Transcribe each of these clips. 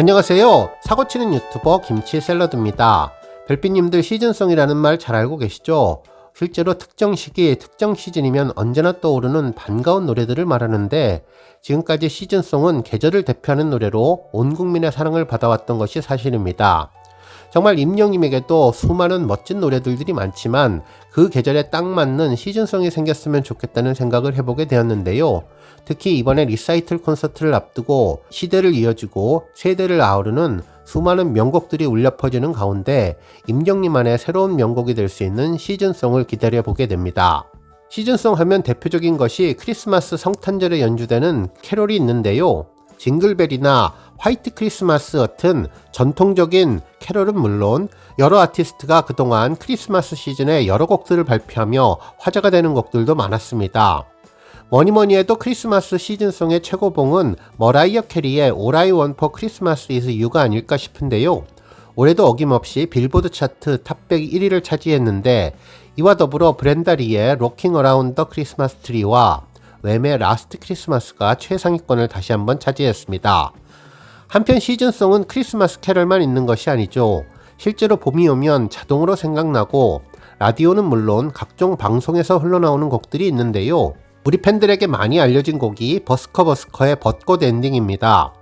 안녕하세요. 사고치는 유튜버 김치 샐러드입니다. 별빛님들 시즌송이라는 말 잘 알고 계시죠? 실제로 특정 시기, 특정 시즌이면 언제나 떠오르는 반가운 노래들을 말하는데 지금까지 시즌송은 계절을 대표하는 노래로 온 국민의 사랑을 받아왔던 것이 사실입니다. 정말 임영님에게도 수많은 멋진 노래들이 많지만 그 계절에 딱 맞는 시즌송이 생겼으면 좋겠다는 생각을 해보게 되었는데요. 특히 이번에 리사이틀 콘서트를 앞두고 시대를 이어주고 세대를 아우르는 수많은 명곡들이 울려 퍼지는 가운데 임경님만의 새로운 명곡이 될 수 있는 시즌송을 기다려 보게 됩니다. 시즌송 하면 대표적인 것이 크리스마스 성탄절에 연주되는 캐롤이 있는데요. 징글벨이나 화이트 크리스마스 같은 전통적인 캐럴은 물론 여러 아티스트가 그동안 크리스마스 시즌에 여러 곡들을 발표하며 화제가 되는 곡들도 많았습니다. 뭐니뭐니 해도 크리스마스 시즌송의 최고봉은 머라이어 캐리의 All I Want for Christmas is You가 아닐까 싶은데요. 올해도 어김없이 빌보드 차트 탑100 1위를 차지했는데 이와 더불어 브렌다리의 Rocking Around the Christmas Tree와 웸의 라스트 크리스마스가 최상위권을 다시 한번 차지했습니다. 한편 시즌송은 크리스마스 캐럴만 있는 것이 아니죠. 실제로 봄이 오면 자동으로 생각나고 라디오는 물론 각종 방송에서 흘러나오는 곡들이 있는데요. 우리 팬들에게 많이 알려진 곡이 버스커 버스커의 벚꽃 엔딩입니다.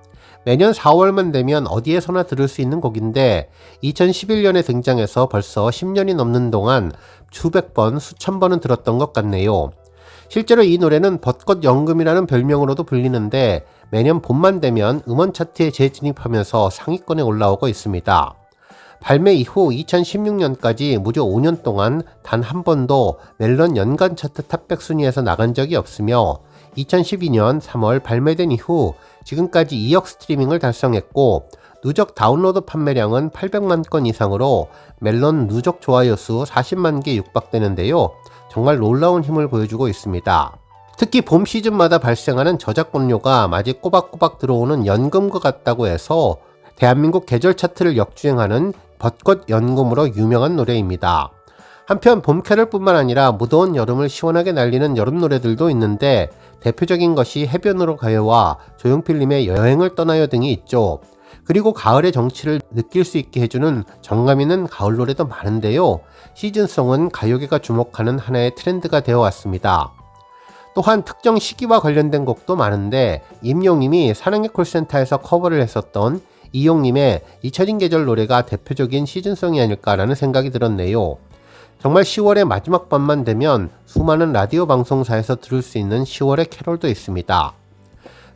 매년 4월만 되면 어디에서나 들을 수 있는 곡인데 2011년에 등장해서 벌써 10년이 넘는 동안 수백 번, 수천 번은 들었던 것 같네요. 실제로 이 노래는 벚꽃 연금이라는 별명으로도 불리는데 매년 봄만 되면 음원 차트에 재진입하면서 상위권에 올라오고 있습니다. 발매 이후 2016년까지 무려 5년 동안 단 한 번도 멜론 연간 차트 탑100 순위에서 나간 적이 없으며 2012년 3월 발매된 이후 지금까지 2억 스트리밍을 달성했고 누적 다운로드 판매량은 800만 건 이상으로 멜론 누적 좋아요 수 40만 개 육박되는데요. 정말 놀라운 힘을 보여주고 있습니다. 특히 봄 시즌마다 발생하는 저작권료가 마치 꼬박꼬박 들어오는 연금과 같다고 해서 대한민국 계절 차트를 역주행하는 벚꽃 연금으로 유명한 노래입니다. 한편 봄 캐럴 뿐만 아니라 무더운 여름을 시원하게 날리는 여름 노래들도 있는데 대표적인 것이 해변으로 가요와 조용필님의 여행을 떠나요 등이 있죠. 그리고 가을의 정취를 느낄 수 있게 해주는 정감 있는 가을 노래도 많은데요. 시즌송은 가요계가 주목하는 하나의 트렌드가 되어 왔습니다. 또한 특정 시기와 관련된 곡도 많은데 임용님이 사랑의 콜센터에서 커버를 했었던 이용님의 잊혀진 계절 노래가 대표적인 시즌송이 아닐까라는 생각이 들었네요. 정말 10월의 마지막 밤만 되면 수많은 라디오 방송사에서 들을 수 있는 10월의 캐롤도 있습니다.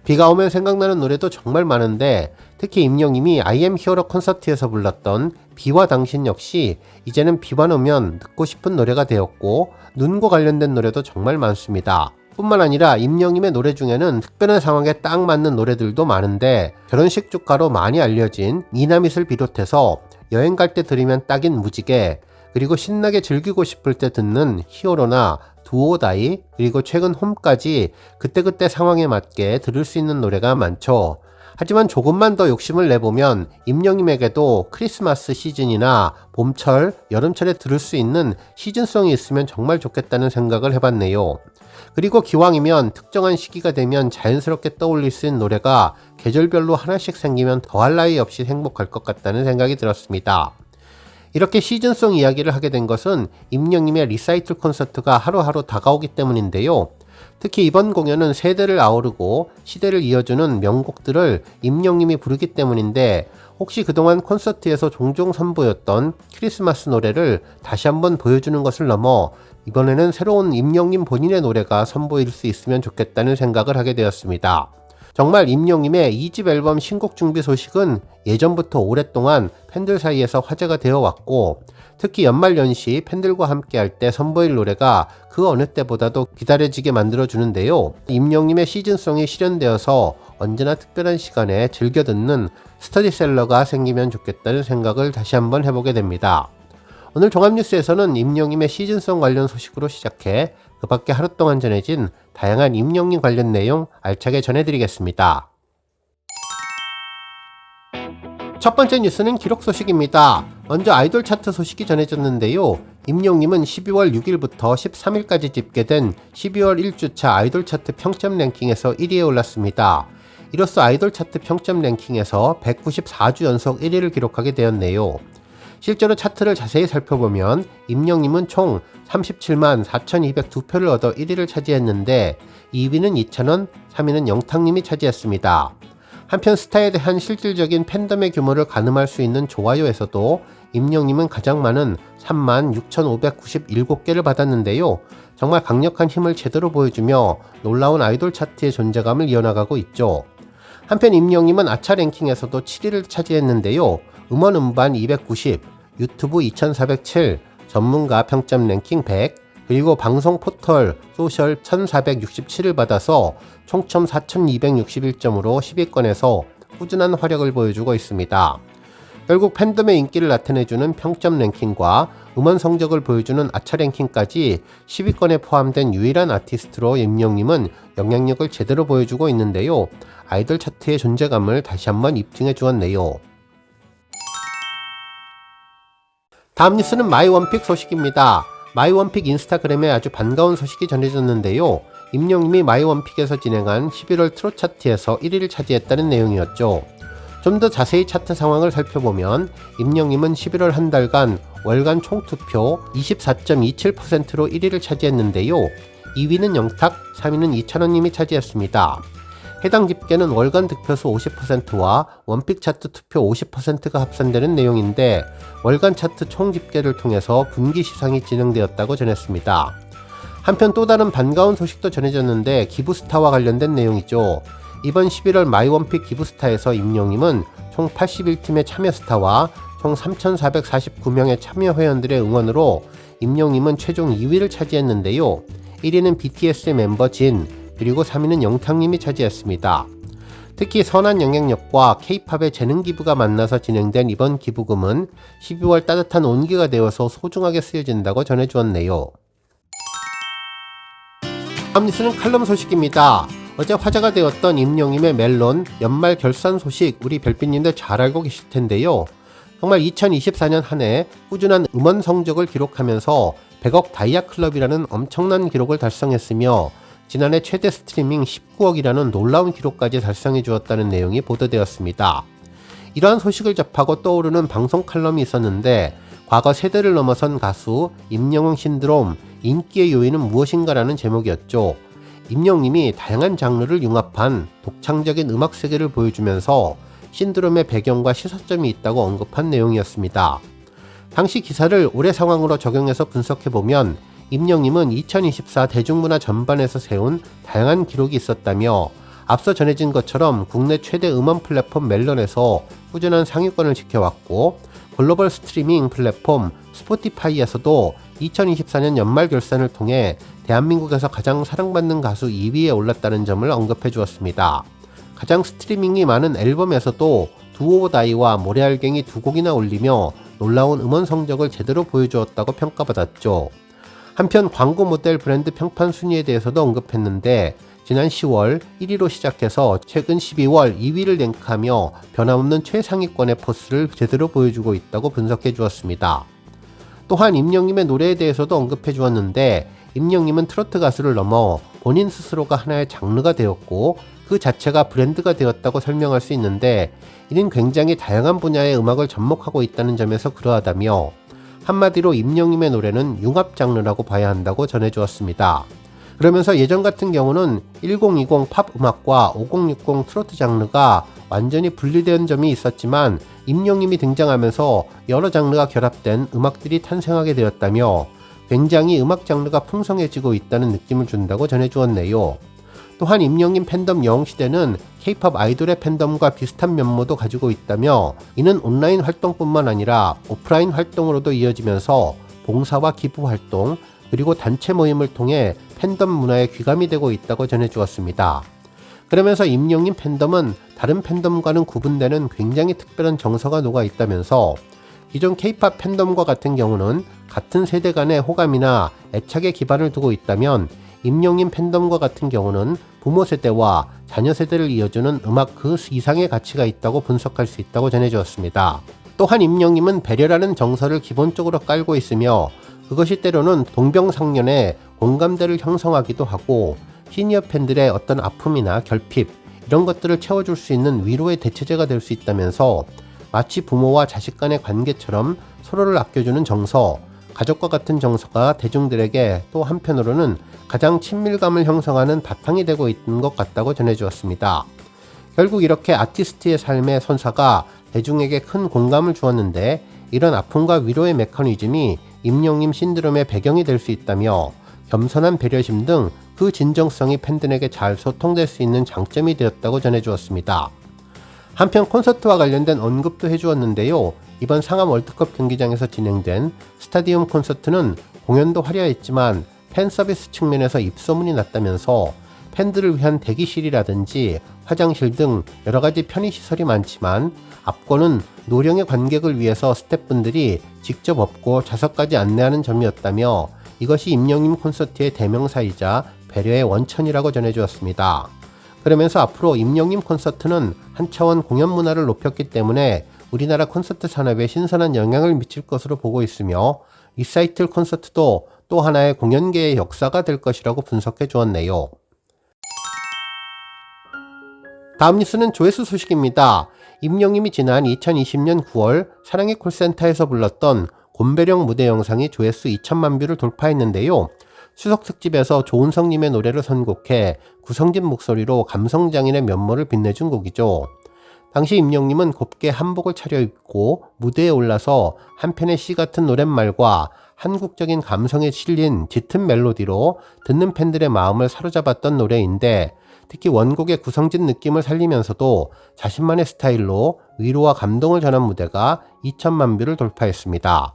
비가 오면 생각나는 노래도 정말 많은데 특히 임영님이 I am 히어로 콘서트에서 불렀던 비와 당신 역시 이제는 비만 오면 듣고 싶은 노래가 되었고 눈과 관련된 노래도 정말 많습니다. 뿐만 아니라 임영님의 노래 중에는 특별한 상황에 딱 맞는 노래들도 많은데 결혼식 주가로 많이 알려진 미나밋을 비롯해서 여행 갈 때 들으면 딱인 무지개 그리고 신나게 즐기고 싶을 때 듣는 히어로나 두오다이 그리고 최근 홈까지 그때그때 상황에 맞게 들을 수 있는 노래가 많죠. 하지만 조금만 더 욕심을 내보면 임영님에게도 크리스마스 시즌이나 봄철, 여름철에 들을 수 있는 시즌송이 있으면 정말 좋겠다는 생각을 해봤네요. 그리고 기왕이면 특정한 시기가 되면 자연스럽게 떠올릴 수 있는 노래가 계절별로 하나씩 생기면 더할 나위 없이 행복할 것 같다는 생각이 들었습니다. 이렇게 시즌송 이야기를 하게 된 것은 임영님의 리사이틀 콘서트가 하루하루 다가오기 때문인데요. 특히 이번 공연은 세대를 아우르고 시대를 이어주는 명곡들을 임영님이 부르기 때문인데 혹시 그동안 콘서트에서 종종 선보였던 크리스마스 노래를 다시 한번 보여주는 것을 넘어 이번에는 새로운 임영님 본인의 노래가 선보일 수 있으면 좋겠다는 생각을 하게 되었습니다. 정말 임영님의 2집 앨범 신곡 준비 소식은 예전부터 오랫동안 팬들 사이에서 화제가 되어 왔고 특히 연말연시 팬들과 함께 할 때 선보일 노래가 그 어느 때보다도 기다려지게 만들어주는데요. 임영님의 시즌송이 실현되어서 언제나 특별한 시간에 즐겨 듣는 스터디셀러가 생기면 좋겠다는 생각을 다시 한번 해보게 됩니다. 오늘 종합뉴스에서는 임영님의 시즌송 관련 소식으로 시작해 그 밖에 하루 동안 전해진 다양한 임영님 관련 내용 알차게 전해드리겠습니다. 첫 번째 뉴스는 기록 소식입니다. 먼저 아이돌 차트 소식이 전해졌는데요. 임용님은 12월 6일부터 13일까지 집계된 12월 1주차 아이돌 차트 평점 랭킹에서 1위에 올랐습니다. 이로써 아이돌 차트 평점 랭킹에서 194주 연속 1위를 기록하게 되었네요. 실제로 차트를 자세히 살펴보면 임영님은 총 37만 4,202표를 얻어 1위를 차지했는데 2위는 2,000원, 3위는 영탁님이 차지했습니다. 한편 스타에 대한 실질적인 팬덤의 규모를 가늠할 수 있는 좋아요에서도 임영님은 가장 많은 36,597개를 받았는데요. 정말 강력한 힘을 제대로 보여주며 놀라운 아이돌 차트의 존재감을 이어나가고 있죠. 한편 임영님은 아차 랭킹에서도 7위를 차지했는데요. 음원 음반 290, 유튜브 2407, 전문가 평점 랭킹 100, 그리고 방송 포털 소셜 1467을 받아서 총점 4261점으로 10위권에서 꾸준한 활약을 보여주고 있습니다. 결국 팬덤의 인기를 나타내주는 평점 랭킹과 음원 성적을 보여주는 아차 랭킹까지 10위권에 포함된 유일한 아티스트로 임영님은 영향력을 제대로 보여주고 있는데요. 아이돌 차트의 존재감을 다시 한번 입증해 주었네요. 다음 뉴스는 마이원픽 소식입니다. 마이원픽 인스타그램에 아주 반가운 소식이 전해졌는데요. 임영님이 마이원픽에서 진행한 11월 트롯 차트에서 1위를 차지했다는 내용이었죠. 좀 더 자세히 차트 상황을 살펴보면 임영님은 11월 한 달간 월간 총투표 24.27%로 1위를 차지했는데요. 2위는 영탁, 3위는 이찬원님이 차지했습니다. 해당 집계는 월간 득표수 50%와 원픽 차트 투표 50%가 합산되는 내용인데 월간 차트 총 집계를 통해서 분기 시상이 진행되었다고 전했습니다. 한편 또 다른 반가운 소식도 전해졌는데 기부스타와 관련된 내용이죠. 이번 11월 마이원픽 기부스타에서 임영임은 총 81팀의 참여스타와 총 3,449명의 참여 회원들의 응원으로 임영임은 최종 2위를 차지했는데요. 1위는 BTS 멤버 진, 그리고 3위는 영탁님이 차지했습니다. 특히 선한 영향력과 케이팝의 재능 기부가 만나서 진행된 이번 기부금은 12월 따뜻한 온기가 되어서 소중하게 쓰여진다고 전해주었네요. 다음 뉴스는 칼럼 소식입니다. 어제 화제가 되었던 임영임의 멜론 연말 결산 소식 우리 별빛님들 잘 알고 계실 텐데요. 정말 2024년 한 해 꾸준한 음원 성적을 기록하면서 100억 다이아 클럽이라는 엄청난 기록을 달성했으며 지난해 최대 스트리밍 19억이라는 놀라운 기록까지 달성해 주었다는 내용이 보도되었습니다. 이러한 소식을 접하고 떠오르는 방송 칼럼이 있었는데 과거 세대를 넘어선 가수 임영웅 신드롬 인기의 요인은 무엇인가라는 제목이었죠. 임영님이 다양한 장르를 융합한 독창적인 음악 세계를 보여주면서 신드롬의 배경과 시사점이 있다고 언급한 내용이었습니다. 당시 기사를 올해 상황으로 적용해서 분석해보면 임영님은 2024 대중문화 전반에서 세운 다양한 기록이 있었다며 앞서 전해진 것처럼 국내 최대 음원 플랫폼 멜론에서 꾸준한 상위권을 지켜왔고 글로벌 스트리밍 플랫폼 스포티파이에서도 2024년 연말 결산을 통해 대한민국에서 가장 사랑받는 가수 2위에 올랐다는 점을 언급해 주었습니다. 가장 스트리밍이 많은 앨범에서도 두오다이와 모래알갱이 두 곡이나 올리며 놀라운 음원 성적을 제대로 보여주었다고 평가받았죠. 한편 광고 모델 브랜드 평판 순위에 대해서도 언급했는데 지난 10월 1위로 시작해서 최근 12월 2위를 랭크하며 변함없는 최상위권의 포스를 제대로 보여주고 있다고 분석해 주었습니다. 또한 임영님의 노래에 대해서도 언급해 주었는데 임영님은 트로트 가수를 넘어 본인 스스로가 하나의 장르가 되었고 그 자체가 브랜드가 되었다고 설명할 수 있는데 이는 굉장히 다양한 분야의 음악을 접목하고 있다는 점에서 그러하다며 한마디로 임영님의 노래는 융합 장르라고 봐야 한다고 전해 주었습니다. 그러면서 예전 같은 경우는 1020 팝 음악과 5060 트로트 장르가 완전히 분리된 점이 있었지만 임영님이 등장하면서 여러 장르가 결합된 음악들이 탄생하게 되었다며 굉장히 음악 장르가 풍성해지고 있다는 느낌을 준다고 전해주었네요. 또한 임영님 팬덤 영웅시대는 케이팝 아이돌의 팬덤과 비슷한 면모도 가지고 있다며 이는 온라인 활동뿐만 아니라 오프라인 활동으로도 이어지면서 봉사와 기부 활동 그리고 단체 모임을 통해 팬덤 문화에 귀감이 되고 있다고 전해주었습니다. 그러면서 임영님 팬덤은 다른 팬덤과는 구분되는 굉장히 특별한 정서가 녹아 있다면서 기존 케이팝 팬덤과 같은 경우는 같은 세대 간의 호감이나 애착에 기반을 두고 있다면 임영님 팬덤과 같은 경우는 부모 세대와 자녀 세대를 이어주는 음악 그 이상의 가치가 있다고 분석할 수 있다고 전해주었습니다. 또한 임영님은 배려라는 정서를 기본적으로 깔고 있으며 그것이 때로는 동병상련의 공감대를 형성하기도 하고 시니어 팬들의 어떤 아픔이나 결핍 이런 것들을 채워줄 수 있는 위로의 대체제가 될 수 있다면서 마치 부모와 자식 간의 관계처럼 서로를 아껴주는 정서, 가족과 같은 정서가 대중들에게 또 한편으로는 가장 친밀감을 형성하는 바탕이 되고 있는 것 같다고 전해주었습니다. 결국 이렇게 아티스트의 삶의 선사가 대중에게 큰 공감을 주었는데 이런 아픔과 위로의 메커니즘이 임영님 신드롬의 배경이 될 수 있다며 겸손한 배려심 등 그 진정성이 팬들에게 잘 소통될 수 있는 장점이 되었다고 전해주었습니다. 한편 콘서트와 관련된 언급도 해주었는데요. 이번 상암 월드컵 경기장에서 진행된 스타디움 콘서트는 공연도 화려했지만 팬 서비스 측면에서 입소문이 났다면서 팬들을 위한 대기실이라든지 화장실 등 여러 가지 편의시설이 많지만 앞권은 노령의 관객을 위해서 스태프분들이 직접 없고 좌석까지 안내하는 점이었다며 이것이 임영임 콘서트의 대명사이자 배려의 원천이라고 전해주었습니다. 그러면서 앞으로 임영임 콘서트는 한 차원 공연 문화를 높였기 때문에 우리나라 콘서트 산업에 신선한 영향을 미칠 것으로 보고 있으며 리사이틀 콘서트도 또 하나의 공연계의 역사가 될 것이라고 분석해 주었네요. 다음 뉴스는 조회수 소식입니다. 임영임이 지난 2020년 9월 사랑의 콜센터에서 불렀던 곰배령 무대 영상이 조회수 2천만 뷰를 돌파했는데요. 추석 특집에서 조은성님의 노래를 선곡해 구성진 목소리로 감성장인의 면모를 빛내준 곡이죠. 당시 임영님은 곱게 한복을 차려입고 무대에 올라서 한편의 시 같은 노랫말과 한국적인 감성에 실린 짙은 멜로디로 듣는 팬들의 마음을 사로잡았던 노래인데 특히 원곡의 구성진 느낌을 살리면서도 자신만의 스타일로 위로와 감동을 전한 무대가 2천만 뷰를 돌파했습니다.